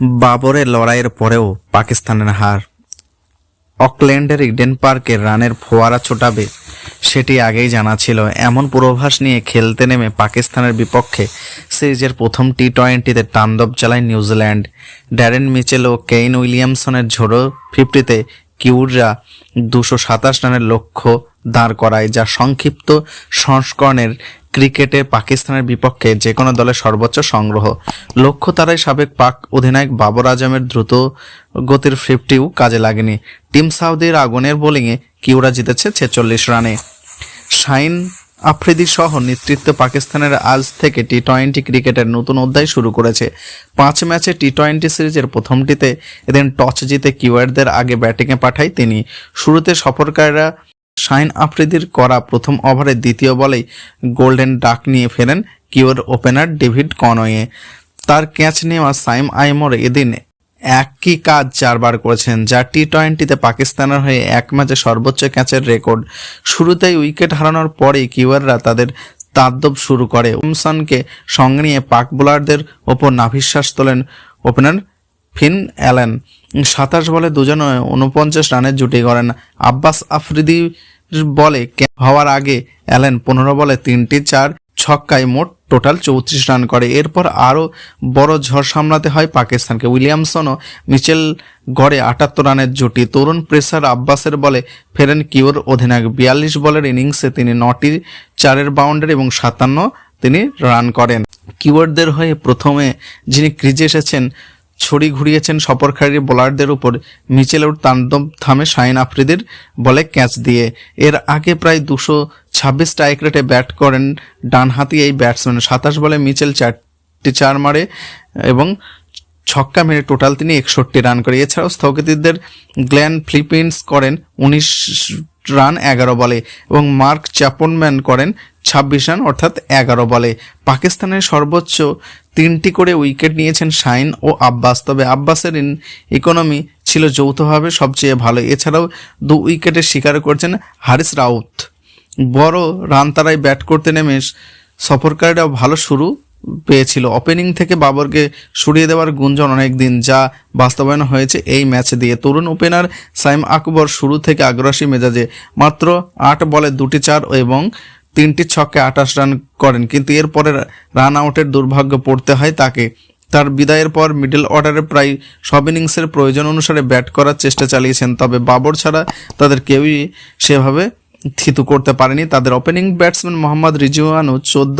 বাবরের লড়াইয়ের পরেও পাকিস্তানের হার। অকল্যান্ডের ইডেন পার্কে রানের ফোয়ারা ছোটাবে, সেটি আগেই জানা ছিল। এমন পূর্বাভাস নিয়ে খেলতে নেমে পাকিস্তানের বিপক্ষে সিরিজের প্রথম টি টোয়েন্টিতে তাণ্ডব চালায় নিউজিল্যান্ড। ড্যারেন মিচেল ও কেইন উইলিয়ামসনের ঝোড়ো ফিফটিতে কিউররা দুশো সাতাশ রানের লক্ষ্য দাঁড় করায়, যা সংক্ষিপ্ত সংস্করণের ক্রিকেটে পাকিস্তানের বিপক্ষে যে কোনো দলের সর্বোচ্চ সংগ্রহ। লক্ষ্য তারাই সাবেক পাক অধিনায়ক বাবর আজমের দ্রুত গতির ফিফটিও কাজে লাগেনি। টিম সাউদির আগুনের বোলিংয়ে কিউরা জিতেছে ছেচল্লিশ রানে। শাইন আফ্রিদি সহ নেতৃত্বে পাকিস্তানের আজ থেকে টি টোয়েন্টি ক্রিকেটের নতুন অধ্যায় শুরু করেছে। পাঁচ ম্যাচে টি টোয়েন্টি সিরিজের প্রথমটিতে এদিন টস জিতে কিউয়ারদের আগে ব্যাটিংয়ে পাঠায় তিনি। শুরুতে সফরকারীরা শাইন আফ্রিদির করা প্রথম ওভারের দ্বিতীয় বলেই গোল্ডেন ডাক নিয়ে ফেরেন কিউর ওপেনার ডেভিড কনওয়ে। তার ক্যাচ নেওয়া সাইম আইমোর এদিন একই কাজ চারবার করেছেন, যা টি টোয়েন্টিতে পাকিস্তানের হয়ে এক ম্যাচে সর্বোচ্চ ক্যাচের রেকর্ড। শুরুতেই উইকেট হারানোর পরেই কিউয়াররা তাদের তাদ্দব শুরু করে। উমসানকে সঙ্গে নিয়ে পাক বোলারদের ওপর নাভিশ্বাস তোলেন ওপেনার ফিন অ্যালেন। সাতাশ বলে দুজনে উনপঞ্চাশ রানের জুটি করেন আব্বাস আফ্রিদি বলে হওয়ার আগে অ্যালেন পনেরো বলে তিনটি চার ছক্কায় মোট টোটাল চৌত্রিশ রান করে। এরপর আরও বড় ঝড় সামলাতে হয় পাকিস্তানকে। উইলিয়ামসনও মিচেল গড়ে আটাত্তর রানের জুটি। তরুণ প্রেসার আব্বাসের বলে ফেরেন কিওর অধিনায়ক। বিয়াল্লিশ বলের ইনিংসে তিনি নটি চারের বাউন্ডারি এবং সাতান্ন তিনি রান করেন। কিওয়ার্ডদের হয়ে প্রথমে যিনি ক্রিজে এসেছেন ছড়ি ঘুরিয়েছেন সফরকারী বোলারদের উপর মিচেলের তাণ্ডব থামে শাইন আফ্রিদির বলে ক্যাচ দিয়ে। এর আগে প্রায় দুশো ছাব্বিশ স্ট্রাইক রেটে ব্যাট করেন ডানহাতি এই ব্যাটসম্যান। সাতাশ বলে মিচেল চারটি চার মারে এবং ছক্কা মেরে টোটাল তিনি একষট্টি রান করে। এছাড়াও স্থগিতদের গ্ল্যান ফিলিপিন্স করেন উনিশ রান এগারো বলে এবং মার্ক চ্যাপনম্যান করেন ছাব্বিশ রান অর্থাৎ এগারো বলে। পাকিস্তানের সর্বোচ্চ তিনটি করে উইকেট নিয়েছেন শাইন ও আব্বাস। তবে আব্বাসের ইকোনমি ছিল যৌথভাবে সবচেয়ে ভালো। এছাড়াও দু উইকেটের শিকার করছেন হারিস রাউত। বড় রান তারাই ব্যাট করতে নেমে সফরকারীরাও ভালো শুরু পেয়েছিল। ওপেনিং থেকে বাবরকে সরিয়ে দেওয়ার গুঞ্জন অনেক দিন যা বাস্তবায়ন হয়েছে এই ম্যাচ দিয়ে। তরুণ ওপেনার সাইম আকবর শুরু থেকে আগ্রাসী মেজাজে মাত্র আট বলে দুটি চার এবং তিনটি ছক্কে আঠাশ রান করেন, কিন্তু এরপরে রান আউটের দুর্ভাগ্য পড়তে হয় তাকে। তার বিদায়ের পর মিডল অর্ডারে প্রায় সব ইনিংসের প্রয়োজন অনুসারে ব্যাট করার চেষ্টা চালিয়েছেন, তবে বাবর ছাড়া তাদের কেউই সেভাবে থিতু করতে পারেনি। তাদের ওপেনিং ব্যাটসম্যান মোহাম্মদ রিজওয়ানও চোদ্দ